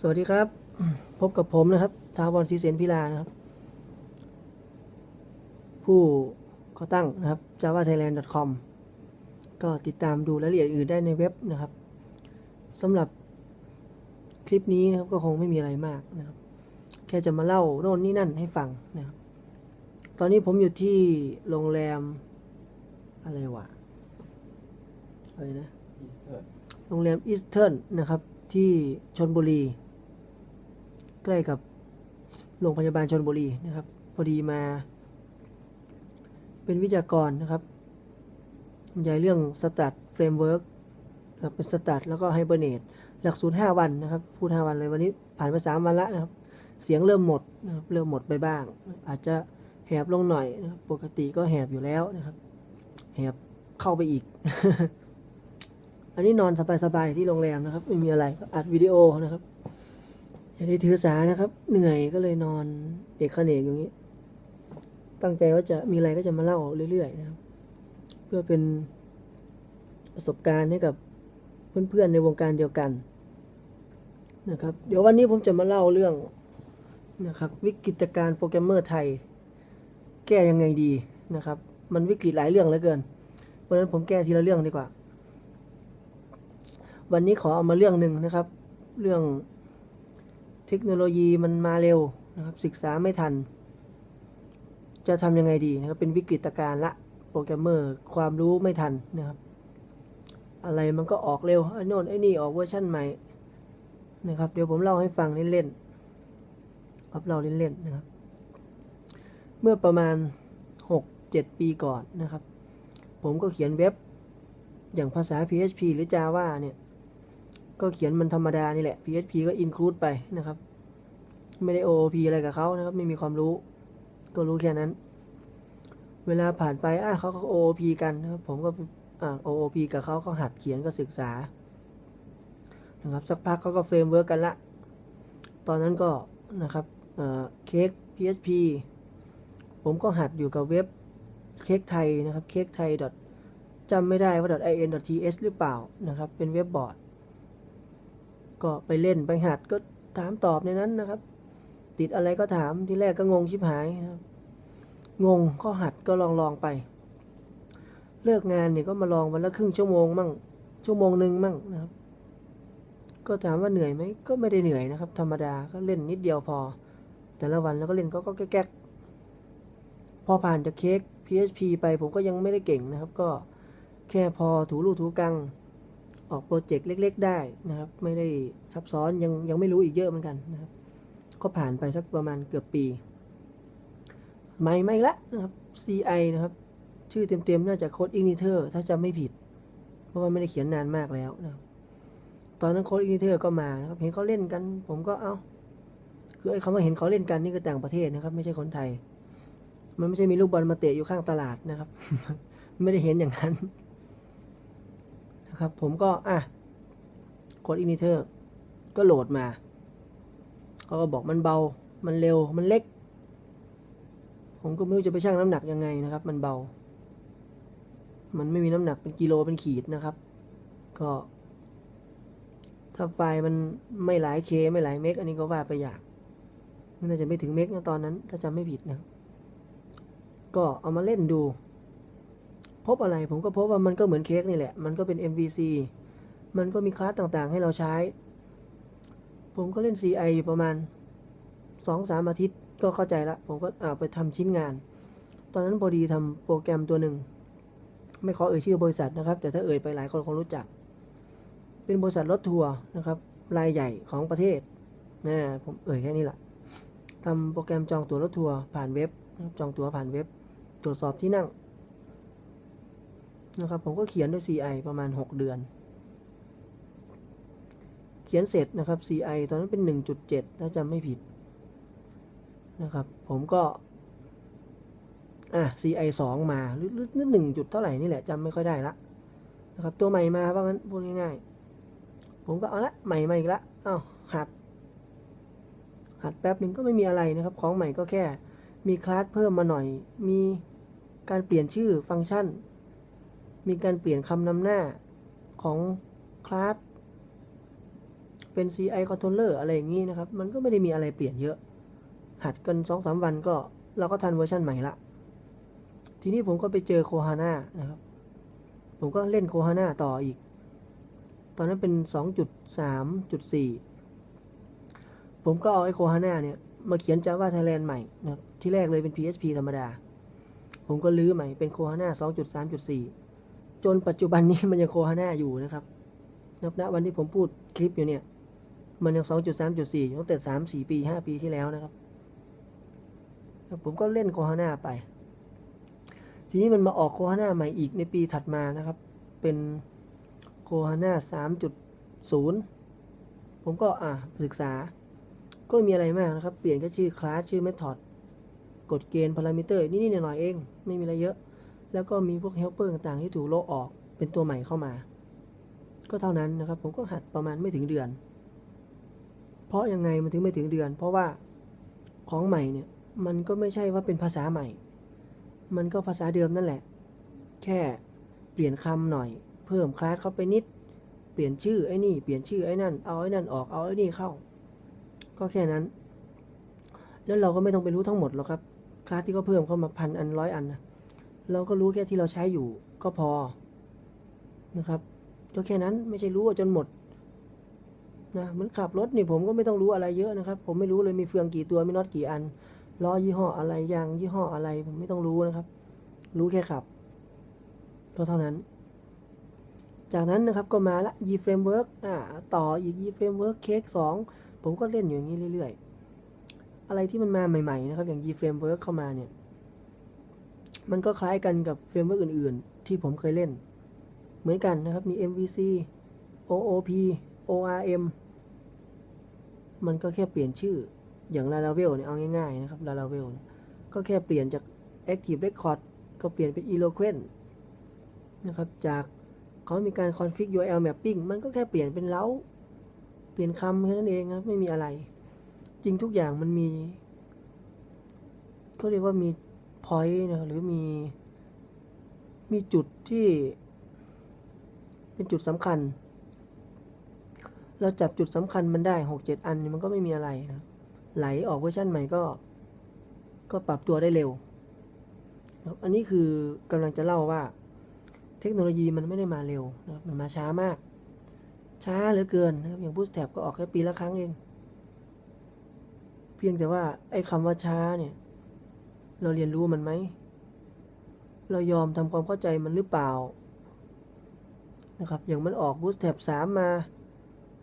สวัสดีครับ พบกับผมนะครับทาวรศรีเสนพิลานะครับ ผู้ก่อตั้งนะครับ javathailand.com ก็ติดตามดูรายละเอียดอื่นได้ในเว็บนะครับสำหรับคลิปนี้นะครับก็คงไม่มีอะไรมากนะครับ แค่จะมาเล่าโน่นนี่นั่นให้ฟังนะครับ ตอนนี้ผมอยู่ที่โรงแรมอะไรวะอะไรนะโรงแรมอีสเทิร์นนะครับที่ชนบุรี ใกล้กับโรงพยาบาลชนบุรีนะครับ พอดีมา เป็นวิทยากรนะครับบรรยายเรื่องสต a ตเฟรมเวิร์กครับเป็นสต a ตแล้วก็ไฮเบอร์เนตหลักสูตร5วันนะครับ พูด 5 วันเลยวันนี้ผ่านไป 3 วันล้วนะครับ เสียงเริ่มหมดนะครับเริ่มหมดไปบ้าง อาจจะแหบลงหน่อยนะครับปกติก็แหบอยู่แล้วนะครับแหบเข้าไปอีก อันนี้นอนสบายๆที่โรงแรมนะครับ ไม่มีอะไรอัดวิดีโอนะครับ อย่าได้ถือสานะครับ เหนื่อยก็เลยนอนเอกเขนกอย่างนี้ ตั้งใจว่าจะมีอะไรก็จะมาเล่าเรื่อยๆนะครับ เพื่อเป็นประสบการณ์ให้กับเพื่อนๆในวงการเดียวกันนะครับ เดี๋ยววันนี้ผมจะมาเล่าเรื่องนะครับ วิกฤตการณ์โปรแกรมเมอร์ไทย แก้ยังไงดีนะครับ มันวิกฤตหลายเรื่องเหลือเกิน เพราะนั้นผมแก้ทีละเรื่องดีกว่า วันนี้ขอเอามาเรื่องหนึ่งนะครับ เรื่อง เทคโนโลยีมันมาเร็วนะครับศึกษาไม่ทัน จะทำยังไงดีนะครับเป็นวิกฤตการณ์ละโปรแกรมเมอร์ความรู้ไม่ทันนะครับ อะไรมันก็ออกเร็วไอ้นนไอ้นี่ออกเวอร์ชั่นใหม่นะครับเดี๋ยวผมเล่าให้ฟังเล่นๆครับเล่าเล่นๆนะครับ เมื่อประมาณ 6-7 ปีก่อนนะครับ ผมก็เขียนเว็บอย่างภาษา PHP หรือ Java เนี่ย ก็เขียนมันธรรมดานี่แหละ PHP ก็ include ไปนะครับ ไม่ได้ OOP อะไรกับเขานะครับ ไม่มีความรู้ ก็รู้แค่นั้น เวลาผ่านไปอะเขาก็ OOP กันนะครับ ผมก็อ่า OOP กับเขาก็หัดเขียนก็ศึกษา นะครับ สักพักเขาก็เฟรมเวิร์กกันละ ตอนนั้นก็นะครับเค้ก PHP ผมก็หัดอยู่กับเว็บเค้กไทยนะครับเค้กไทยจำไม่ได้ว่า .in.ts หรือเปล่านะครับ เป็นเว็บบอร์ด ก็ไปเล่นไปหัดก็ถามตอบในนั้นนะครับ ติดอะไรก็ถามที่แรกก็งงชิบหายนะครับงงก็หัดก็ลองลองไป เลิกงานเนี่ยก็มาลองวันละครึ่งชั่วโมงมั่ง ชั่วโมงหนึ่งมั่งนะครับ ก็ถามว่าเหนื่อยไหมก็ไม่ได้เหนื่อยนะครับ ธรรมดาก็เล่นนิดเดียวพอ แต่ละวันแล้วก็เล่นก็ก็แก๊กพอผ่านจากเค้ก PHP ไปผมก็ยังไม่ได้เก่งนะครับ ก็แค่พอถูรูถูกัง ออกโปรเจกต์เล็ก ๆ ได้นะครับ ไม่ได้ซับซ้อนยังยังไม่รู้อีกเยอะเหมือนกันนะครับ ก็ผ่านไปสักประมาณเกือบปีใหม่ไม่ละนะครับ CI นะครับ ชื่อเต็มๆ น่าจะโค้ด Igniter ถ้าจำไม่ผิด เพราะว่าไม่ได้เขียนนานมากแล้วนะครับ ตอนนั้นโค้ด Igniter ก็มานะครับ เห็นเขาเล่นกัน ผมก็เอาคือไอ้คำว่าเห็นเขาเล่นกันนี่คือต่างประเทศนะครับ ไม่ใช่คนไทย มันไม่ใช่มีลูกบอลมาเตะอยู่ข้างตลาดนะครับ ไม่ได้เห็นอย่างนั้น นะครับ ผมก็อะกดอินิเตอร์ก็โหลดมาเขาก็บอกมันเบา มันเร็ว มันเล็ก ผมก็ไม่รู้จะไปชั่งน้ำหนักยังไงนะครับ มันเบา มันไม่มีน้ำหนักเป็นกิโลเป็นขีดนะครับ ก็ ถ้าไฟล์มันไม่หลายเคไม่หลายเมกอันนี้ก็ว่าไปอยางมันน่าจะไม่ถึงเมกนะตอนนั้น ถ้าจำไม่ผิดนะ ก็เอามาเล่นดู พบอะไรผมก็พบว่ามันก็เหมือนเค้กนี่แหละ มันก็เป็น MVC มันก็มีคลาสต่างๆ ให้เราใช้ ผมก็เล่น CI อยู่ประมาณ 2-3 อาทิตย์ก็เข้าใจละ ผมก็เอาไปทำชิ้นงาน ตอนนั้นพอดีทำโปรแกรมตัวหนึ่ง ไม่ขอเอ่ยชื่อบริษัทนะครับ แต่ถ้าเอ่ยไปหลายคนคงรู้จัก เป็นบริษัทรถทัวร์นะครับ รายใหญ่ของประเทศนะผมเอ่ยแค่นี้แหละทำโปรแกรมจองตั๋วรถทัวร์ผ่านเว็บ จองตั๋วผ่านเว็บ ตรวจสอบที่นั่ง นะครับผมก็เขียนด้วย CI ประมาณ 6 เดือน เขียนเสร็จนะครับ CI ตอนนั้นเป็น 1.7 ถ้าจำไม่ผิดนะครับผมก็อะ CI 2 มาหรือหรือหนึ่งจุดเท่าไหร่นี่แหละจำไม่ค่อยได้ละนะครับตัวใหม่มาว่างั้นพูดง่ายๆ ผมก็เอาละใหม่มาอีกละอ้าวหัด หัดแป๊บหนึ่งก็ไม่มีอะไรนะครับ ของใหม่ก็แค่มีคลาสเพิ่มมาหน่อย มีการเปลี่ยนชื่อฟังก์ชัน มีการเปลี่ยนคำนำหน้าของคลาสเป็น CI controller อะไรอย่างนี้นะครับ มันก็ไม่ได้มีอะไรเปลี่ยนเยอะ หัดกัน2อสวันก็เราก็ทันเวอร์ชันใหม่ละ ทีนี้ผมก็ไปเจอโคฮาน่านะครับ ผมก็เล่นโคฮาน่าต่ออีก ตอนนั้นเป็น 2.3.4 ผมก็เอาไอโคฮาน่าเนี่ยมาเขียน Java Thailand ใหม่นะครับที่แรกเลยเป็น PHP ธรรมดา ผมก็ลื้อใหม่เป็นโคฮาน่า2.3.4 จนปัจจุบันนี้มันยังโคฮาน่าอยู่นะครับนับณวันที่ผมพูดคลิปอยู่เนี่ย มันยัง 2.3.4อยู่ตั้งแต่ 3 4 ปี 5 ปีที่แล้วนะครับ ผมก็เล่นโคฮาน่าไป ทีนี้มันมาออกโคฮาน่าใหม่อีกในปีถัดมานะครับ เป็นโคฮาน่า3.0 ผมก็อะศึกษา ก็มีอะไรมากนะครับ เปลี่ยนแค่ชื่อคลาสชื่อเมธอดกฎเกณฑ์พารามิเตอร์นี่ๆหน่อยเอง ไม่มีอะไรเยอะ แล้วก็มีพวกเฮลเปอร์ต่างๆที่ถูกโลกออกเป็นตัวใหม่เข้ามา ก็เท่านั้นนะครับ ผมก็หัดประมาณไม่ถึงเดือน เพราะยังไงมันถึงไม่ถึงเดือน เพราะว่าของใหม่เนี่ยมันก็ไม่ใช่ว่าเป็นภาษาใหม่ มันก็ภาษาเดิมนั่นแหละ แค่เปลี่ยนคำหน่อย เพิ่มคลาสเข้าไปนิด เปลี่ยนชื่อไอ้นี่ เปลี่ยนชื่อไอ้นั่น เอาไอ้นั่นออก เอาไอ้นี่เข้า ก็แค่นั้น แล้วเราก็ไม่ต้องไปรู้ทั้งหมดหรอกครับ คลาสที่เขาเพิ่มเข้ามาพันอันร้อยอันนะ เราก็รู้แค่ที่เราใช้อยู่ก็พอนะครับก็แค่นั้นไม่ใช่รู้จนหมดนะเหมันขับรถนี่ผมก็ไม่ต้องรู้อะไรเยอะนะครับ ผมไม่รู้เลยมีเฟืองกี่ตัวมีน็อตกี่อันล้อยี่ห้ออะไรยางยี่ห้ออะไร ผมไม่ต้องรู้นะครับ รู้แค่ขับ ก็เท่านั้น จากนั้นนะครับก็มาละ y framework อ่าต่ออีก y framework cake 2 ผมก็เล่นอยู่อย่างนี้เรื่อยๆ อะไรที่มันมาใหม่ๆนะครับ อย่าง y framework เข้ามาเนี่ย มันก็คล้ายกันกับเฟรมเวิร์กอื่น ๆ ที่ผมเคยเล่น เหมือนกันนะครับมี MVC OOP ORM มันก็แค่เปลี่ยนชื่ออย่าง Laravel เนี่ยเอาง่าย ๆ นะครับ Laravel เนี่ยก็แค่เปลี่ยนจาก Active Record ก็เปลี่ยนเป็น Eloquent นะครับ จากเขามีการ config URL mapping มันก็แค่เปลี่ยนเป็นเล้า เปลี่ยนคำแค่นั้นเองครับ ไม่มีอะไร จริงทุกอย่างมันมีเขาเรียกว่ามี point นะหรือมีมีจุดที่เป็นจุดสำคัญ เราจับจุดสำคัญมันได้หกเจ็ดอันมันก็ไม่มีอะไรนะไหลออกเวอร์ชันใหม่ก็ ก็ปรับตัวได้เร็วครับอันนี้คือกำลังจะเล่าว่า เทคโนโลยีมันไม่ได้มาเร็วนะมันมาช้ามาก ช้าเหลือเกินนะครับอย่าง Bootstrap ก็ออกแค่ปีละครั้งเอง เพียงแต่ว่าไอ้คำว่าช้าเนี่ย เราเรียนรู้มันไหม เรายอมทำความเข้าใจมันหรือเปล่า นะครับ อย่างมันออก Bootstrap 3มา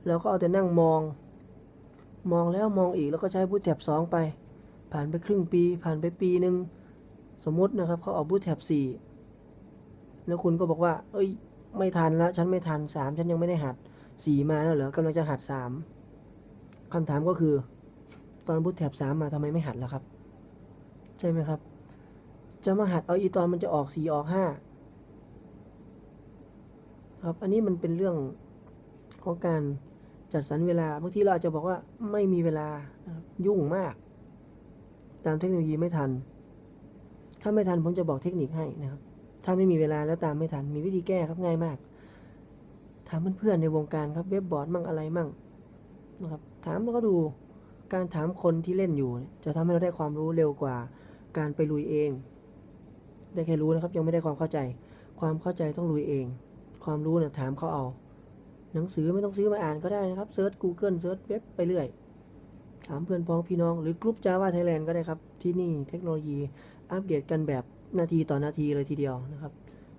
เราก็เอาแต่นั่งมอง มองแล้วมองอีกแล้วก็ใช้ Bootstrap 2ไป ผ่านไปครึ่งปี ผ่านไปปีหนึ่งสมมตินะครับเขาออก Bootstrap 4แล้วคุณก็บอกว่า เอ้ย ไม่ทันแล้วฉันไม่ทัน3ฉันยังไม่ได้หัด4มาแล้วเหรอกำลังจะหัด3คำถามก็คือ ตอน Bootstrap 3มาทำไมไม่หัดล่ะครับ ใช่ไหมครับ จะมาหัดเอาอีตอนมันจะออกสี่ออกห้าครับ อันนี้มันเป็นเรื่องของการจัดสรรเวลาบางทีเราอาจจะบอกว่าไม่มีเวลานะครับยุ่งมาก ตามเทคโนโลยีไม่ทัน ถ้าไม่ทันผมจะบอกเทคนิคให้นะครับ ถ้าไม่มีเวลาแล้วตามไม่ทัน มีวิธีแก้ครับง่ายมาก ถามเพื่อนๆในวงการครับเว็บบอร์ดมั่งอะไรมั่งนะครับถามแล้วก็ดูการถามคนที่เล่นอยู่ จะทำให้เราได้ความรู้เร็วกว่า การไปลุยเอง ได้แค่รู้นะครับ ยังไม่ได้ความเข้าใจ ความเข้าใจต้องลุยเอง ความรู้นี่ยถามเขาเอา หนังสือไม่ต้องซื้อมาอ่านก็ได้นะครับเซิร์ช Google เซิร์ชเว็บไปเรื่อย ถามเพื่อนพ้องพี่น้องหรือกลุ่ม Java Thailand ก็ได้ครับ ที่นี่เทคโนโลยีอัปเดตกันแบบนาทีต่อนาทีเลยทีเดียวนะครับ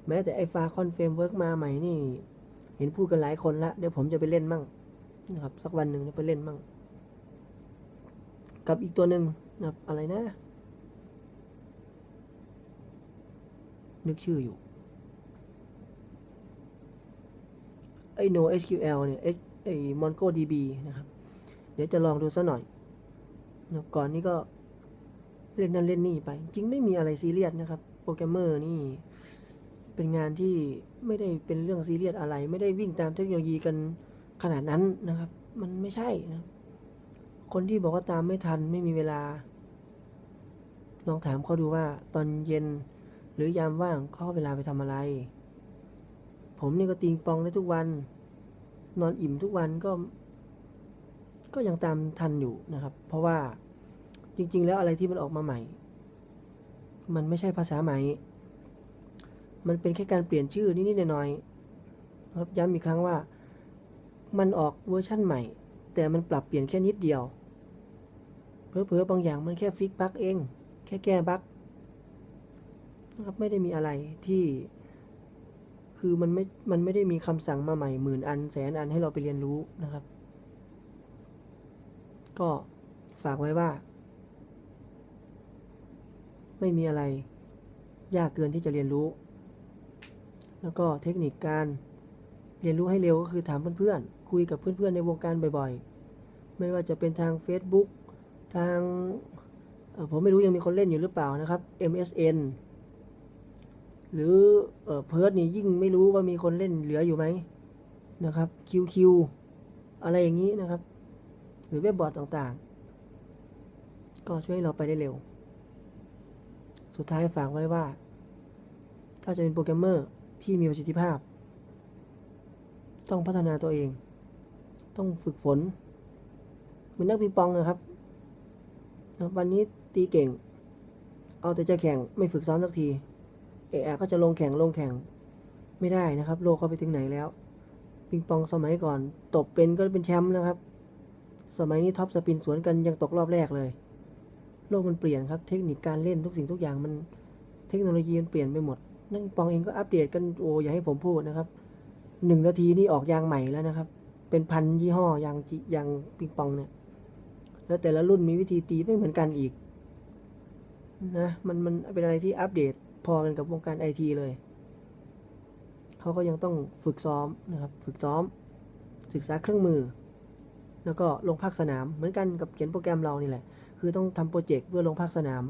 แม้แต่ไอ้ฟาคอนเฟรมเวิร์กมาใหม่นี่ เห็นพูดกันหลายคนละ เดี๋ยวผมจะไปเล่นมั่งนะครับ สักวันหนึ่งจะไปเล่นมั่ง กับอีกตัวหนึ่งนะครับอะไรนะ นึกชื่ออยู่ ไอ้ NoSQL เนี่ยไอ้ไอ้ MongoDB นะครับ เดี๋ยวจะลองดูซะหน่อยนะก่อนนี้ก็เล่นนั่นเล่นนี่ไป จริงไม่มีอะไรซีเรียสนะครับ โปรแกรมเมอร์นี่ เป็นงานที่ไม่ได้เป็นเรื่องซีเรียสอะไร ไม่ได้วิ่งตามเทคโนโลยีกันขนาดนั้นนะครับ มันไม่ใช่นะ คนที่บอกว่าตามไม่ทันไม่มีเวลา ลองถามเขาดูว่าตอนเย็น หรือยามว่างเขาเอเวลาไปทำอะไร ผมนี่ก็ติงปองได้ทุกวัน นอนอิ่มทุกวันก็ ก็ยังตามทันอยู่นะครับ เพราะว่าจริง ๆ แล้วอะไรที่มันออกมาใหม่ มันไม่ใช่ภาษาใหม่ มันเป็นแค่การเปลี่ยนชื่อนิดๆหน่อยๆครับย้ำอีกครั้งว่า มันออกเวอร์ชั่นใหม่ แต่มันปรับเปลี่ยนแค่นิดเดียวเผลอๆบางอย่างมันแค่ฟิกบั๊กเอง แค่แก้บั๊ก นะครับไม่ได้มีอะไรที่คือมันไม่มันไม่ได้มีคำสั่งมาใหม่หมื่นอันแสนอันให้เราไปเรียนรู้นะครับ ก็ฝากไว้ว่า ไม่มีอะไร ยากเกินที่จะเรียนรู้ แล้วก็เทคนิคการเรียนรู้ให้เร็วก็คือถามเพื่อนๆ คุยกับเพื่อนๆ ในวงการบ่อยๆ ไม่ว่าจะเป็นทาง Facebook ทางผมไม่รู้ยังมีคนเล่นอยู่หรือเปล่านะครับ MSN หรือเออเพิร์ดนี่ยิ่งไม่รู้ว่ามีคนเล่นเหลืออยู่ไหมนะครับ QQ อะไรอย่างนี้นะครับ หรือเว็บบอร์ดต่างๆ ก็ช่วยเราไปได้เร็ว สุดท้ายฝากไว้ว่า ถ้าจะเป็นโปรแกรมเมอร์ที่มีประสิทธิภาพ ต้องพัฒนาตัวเอง ต้องฝึกฝนเหมือนนักปิงปองนะครับ วันนี้ตีเก่ง เอาแต่จะแข่งไม่ฝึกซ้อมสักที เอะอก็จะลงแข่งลงแข่งไม่ได้นะครับ โลกเขาไปถึงไหนแล้ว ปิงปองสมัยก่อน ตบเป็นก็เป็นแชมป์นะครับ สมัยนี้ท็อปสปินสวนกันยังตกรอบแรกเลย โลกมันเปลี่ยนครับ เทคนิคการเล่นทุกสิ่งทุกอย่างมันเทคโนโลยีมันเปลี่ยนไปหมดนักปิงปองเองก็อัปเดตกันโอ้อย่าให้ผมพูดนะครับหนึ่งนาทีนี่ออกยางใหม่แล้วนะครับ เป็นพันยี่ห้อยางจิยางปิงปองเนี่ยแล้วแต่ละรุ่นมีวิธีตีไม่เหมือนกันอีกนะมันมันเป็นอะไรที่อัปเดต พอกันกับวงการไอทีเลย เขาก็ยังต้องฝึกซ้อมนะครับ ฝึกซ้อม ศึกษาเครื่องมือ แล้วก็ลงภาคสนาม เหมือนกันกับเขียนโปรแกรมเรานี่แหละ คือต้องทำโปรเจกต์เพื่อลงภาคสนาม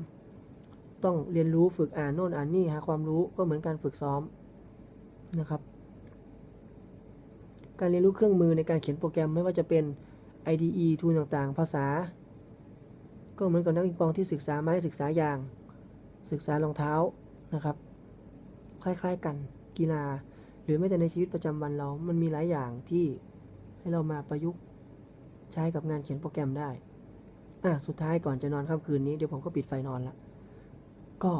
ต้องเรียนรู้ฝึกอ่านโน่นอ่านนี่หาความรู้ก็เหมือนการฝึกซ้อมนะครับ การเรียนรู้เครื่องมือในการเขียนโปรแกรมไม่ว่าจะเป็น IDE ทูลต่างๆ ภาษา ก็เหมือนกับนักปิงปองที่ศึกษาไม้ศึกษายาง ศึกษารองเท้า นะครับ คล้ายๆกันกีฬา หรือแม้แต่ในชีวิตประจำวันเรา มันมีหลายอย่างที่ให้เรามาประยุกต์ใช้กับงานเขียนโปรแกรมได้ อะ สุดท้ายก่อนจะนอนค่ำคืนนี้เดี๋ยวผมก็ปิดไฟนอนละก็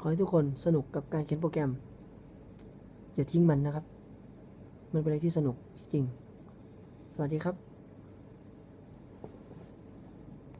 ขอให้ทุกคนสนุกกับการเขียนโปรแกรม อย่าทิ้งมันนะครับ มันเป็นอะไรที่สนุกจริงๆสวัสดีครับ